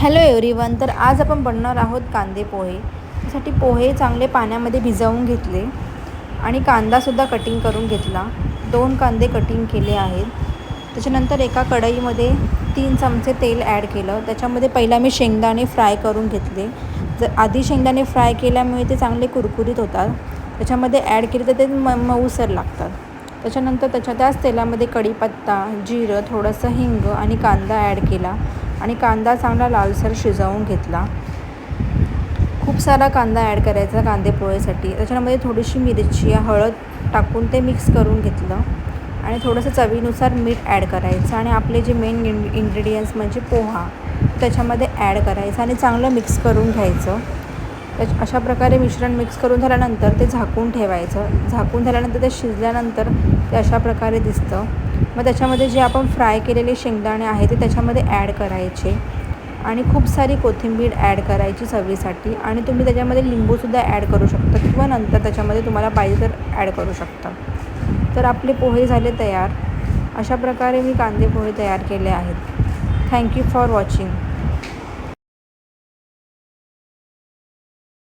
Hello everyone तर आज आपण बनणार आहोत कांदे पोहे. त्यासाठी पोहे चांगले पाण्यामध्ये भिजवून घेतले आणि कांदासुद्धा कटिंग करून घेतला. दोन कांदे कटिंग केले आहेत. त्याच्यानंतर एका कढईमध्ये तीन चमचे तेल ॲड केलं. त्याच्यामध्ये पहिला मी शेंगदाणे फ्राय करून घेतले. जर आधी शेंगदाणे फ्राय केल्यामुळे ते चांगले कुरकुरीत होतात. त्याच्यामध्ये ॲड केले तर ते म मऊसर लागतात. त्याच्यानंतर त्याच्या त्याच तेलामध्ये कढीपत्ता जिरं थोडंसं हिंग आणि कांदा ॲड केला. आणि कांदा चांगला लालसर शिजवून घेतला. खूप सारा कांदा ॲड करायचा कांदे पोळेसाठी. त्याच्यामध्ये थोडीशी मिरची हळद टाकून ते मिक्स करून घेतलं. आणि थोडंसं चवीनुसार मीठ ॲड करायचं. आणि आपले जे मेन इन इन्ग्रेडियंट्स म्हणजे पोहा त्याच्यामध्ये ॲड करायचं. आणि चांगलं मिक्स करून घ्यायचं. त्याच अशा प्रकारे मिश्रण मिक्स करून झाल्यानंतर ते झाकून ठेवायचं. झाकून झाल्यानंतर ते शिजल्यानंतर ते अशा प्रकारे दिसतं. मग त्याच्यामध्ये जे आपण फ्राय केलेले शेंगदाणे आहे ते त्याच्यामध्ये ॲड करायचे. आणि खूप सारी कोथिंबीर ॲड करायची चवीसाठी. आणि तुम्ही त्याच्यामध्ये लिंबूसुद्धा ॲड करू शकता किंवा नंतर त्याच्यामध्ये तुम्हाला पाहिजे तर ॲड करू शकता. तर आपले पोहे झाले तयार. अशा प्रकारे मी कांदे पोहे तयार केले आहेत. Thank you for watching